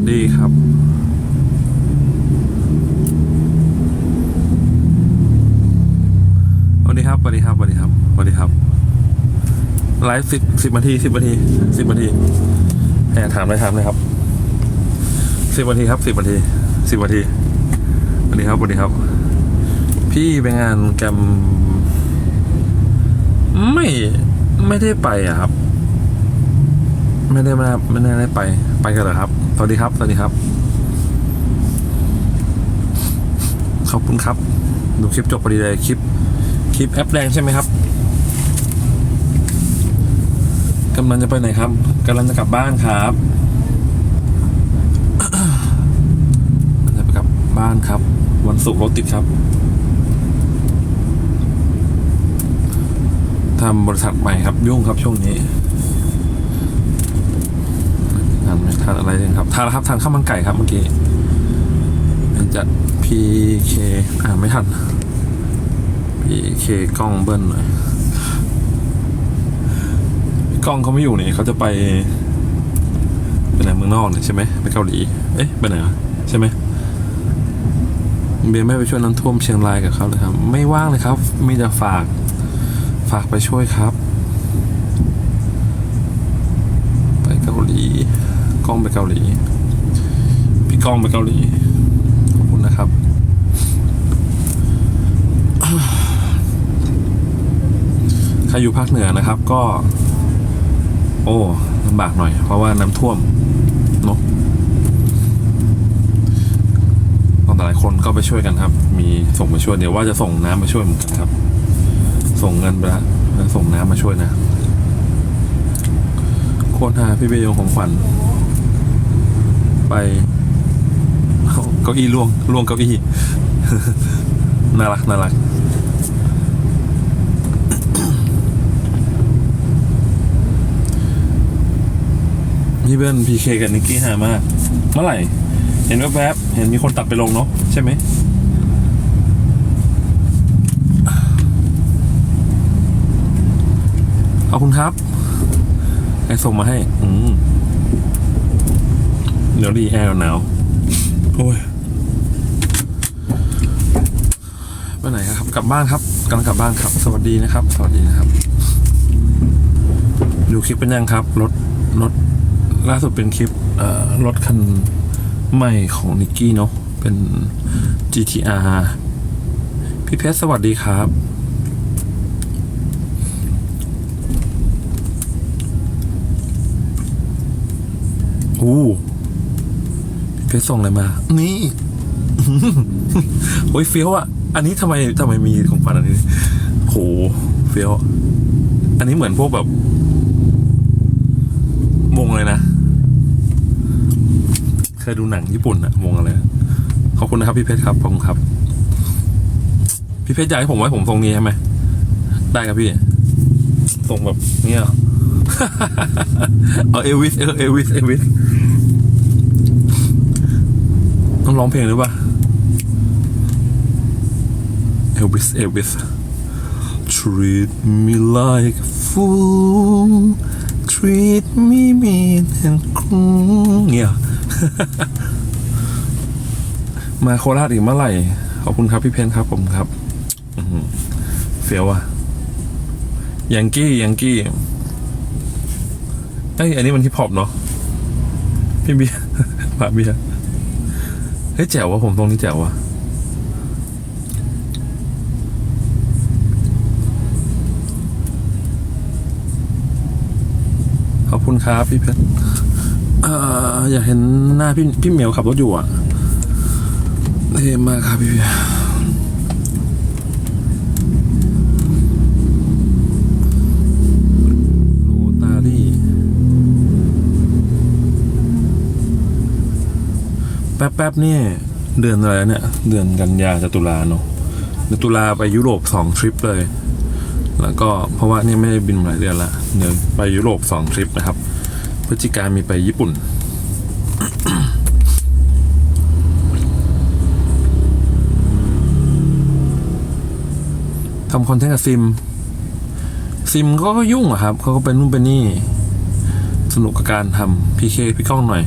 วัสดีครับสวัสดีครับสวัสดีครับสวัสดีครับสวัสดีครับไลฟ์สิบสิบนาทีสิบนาทีสิบนาทีแหมถามเลยถามเลยครับสิบนาทีครับสิบนาทีสิบนาทีสวัสดีครับสวัสดีครับ พี่ไปงานแกรมไม่ไม่ได้ไปอะครับ ไม่ได้ไม่ได้ได้ไป ไปกันเหรอครับ วัสดีครับ สวัสดีครับ ขอบคุณครับ ดูคลิปจบพอดีเลยคลิป คลิปแอปแรงใช่ไหมครับกำลังจะไปไหนครับกำลังจะกลับบ้านครับกำลังจะไปกลับบ้านครับ วันศุกร์รถติดครับทำบริษัทใหม่ครับยุ่งครับช่วงนี้ ทานทานอะไรกันครับทานครับทานข้าวมันไก่ครับเมื่อกี้จัด PK อ่าไม่ทัน PK กล้องเบิ้ลหน่อยกล้องเขาไม่อยู่นี่เขาจะไปไปไหนเมืองนอกเนี่ยใช่ไหมไปเกาหลี เอ๊ะไปไหนวะใช่ไหมเบียร์ไม่ไปช่วยน้ำท่วมเชียงรายกับเขาเลยครับ ไม่ว่างเลยครับ มีแต่ฝากฝากไปช่วยครับ ไปเกาหลี ก้องไปเกาหลี พี่ก้องไปเกาหลี ขอบคุณนะครับ ใครอยู่ภาคเหนือนะครับก็ โอ้ลำบากหน่อย เพราะว่าน้ำท่วมเนาะต้องหลายคนก็ไปช่วยกันครับ มีส่งมาช่วยเดี๋ยวว่าจะส่งน้ำมาช่วยเหมือนกันครับ ส่งเงินไปล้วแล้วส่งน้ำมาช่วยนะโคตรฮาพี่เบยงของขวัญ ไปเก้าอี้ล่วงล่วงเก้าอี้น่ารักน่ารักพี่เบิ้ลพีเคกับนิกกี้หามาก เมื่อไหร่ เห็นแวบๆเห็นมีคนตัดไปลงเนาะใช่ไหมขอบคุณครับใครส่งมาให้ อืม เดี๋ยวดีแอร์หนาวโอ้ยไปไหนครับ กลับบ้านครับกำลังกลับบ้านครับ สวัสดีนะครับ สวัสดีนะครับ ดูคลิปเป็นยังครับ รถ รถ ล่าสุดเป็นคลิปรถคันใหม่ของนิกกี้เนาะ เป็น GTR พี่เพชรสวัสดีครับอู้ เพชรส่งอะไรมา นี่โอ้ยเฟี้ยวอะ อันนี้ทำไมทำไมมีของฝันอันนี้โหเฟี้ยว อันนี้เหมือนพวกแบบวงเลยนะ เคยดูหนังญี่ปุ่นอะวงอะไร ขอบคุณนะครับ พี่เพชรครับขอบคุณครับ พี่เพชรอยากให้ผมไว้ผมทรงนี้ใช่ไหม ได้ครับพี่ทรงแบบเนี้ยเอาเอวิสเออเอวิสเอวิส ต้องร้องเพลงหรือเปล่าเอลวิสเอลวิส treat me like a fool treat me mean and cruel เนี่ยมาโคราชอีกเมื่อไหร่ ขอบคุณครับพี่เพนครับผมครับเฟียวอะยังกี้ยังกี้เอ้ยอันนี้มันฮิปฮอปเนาะพี่เบียร์ปาเบียร์ ฮ้ยแจ๋ววะผมตรงนี้แจ๋ววะขอบคุณครับพี่เพชรอ่ออยากเห็นหน้าพี่พี่เหมียวขับรถอยู่อะเท่มากครับพี่เพชร แป๊บๆเนี่ยเดือนอะไรเนี่ย เดือนกันยาจะตุลาเนาะเดือนตุลาไปยุโรปสองทริปเลย แล้วก็เพราะว่านี่ไม่ได้บินมาหลายเดือนละเดี๋ยวไปยุโรปสองทริปนะครับพฤศจิกามีไปญี่ปุ่น ทำคอนเทนต์กับซิม ซิมก็ยุ่งอะครับ เขาก็เป็นนู่นเป็นนี่ สนุกกับการทำพีเคพี่ก้องหน่อย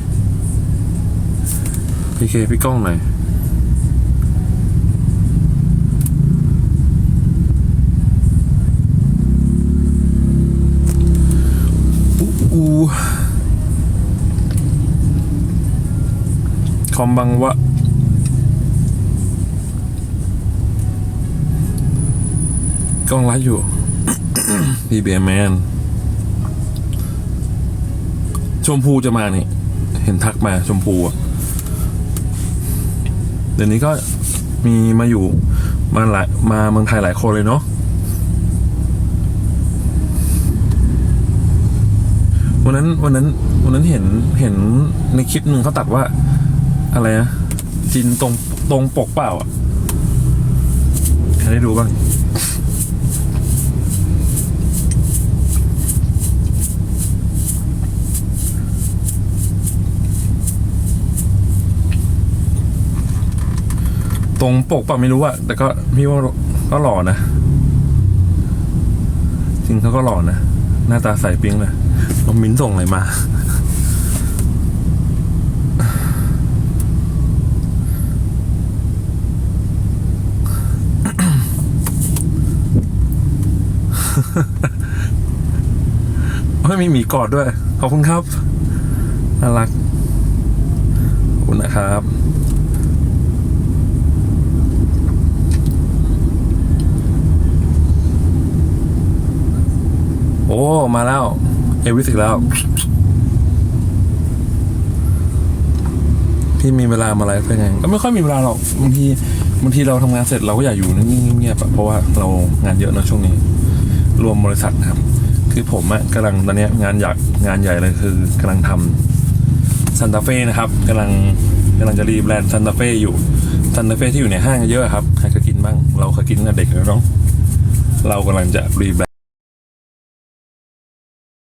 พีเคพี่ก้องหน่อยอูคอมบังวะกล้องไลฟ์อยู่ พี่เบียร์แมน ชมพูจะมานี่ เห็นทักมาชมพูอะ เดี๋ยวนี้ก็มีมาอยู่มาหลายมาเมืองไทยหลายคนเลยเนาะวันนั้นวันนั้นวันนั้นเห็นเห็นในคลิปหนึ่งเขาตัดว่า อะไรนะจินตรงตรงปกเปล่าอะใครได้ดูบ้าง รงปกเปล่าไม่รู้อะแต่ก็พี่ว่าก็หล่อนะ จริงเขาก็หล่อนะ หน้าตาใสปิ๊งเลยน้องมิ้นส่งอะไรมา ไม่มีหมีกอดด้วย ขอบคุณครับน่ารักขอบคุณนะครับ มาแล้ว เอวิสอีกแล้วพี่มีเวลามาไลฟ์เป็นไงก็ไม่ค่อยมีเวลาหรอกบางทีบางทีเราทำงานเสร็จเราก็อยากอยู่นิ่งๆเงียบๆเพราะว่าเรางานเยอะนะช่วงนี้ รวมบริษัทนะครับ คือผมอะกำลังตอนนี้งานอยากงานใหญ่เลยคือกำลังทำซันตาเฟ่นะครับกำลังกำลังจะรีแบรนด์ซันตาเฟ่อยู่ซันตาเฟ่ที่อยู่ในห้างเยอะครับใครเคยกินบ้าง เราเคยกินตั้งแต่เด็กแล้วเนาะเรากำลังจะรีแบรนด์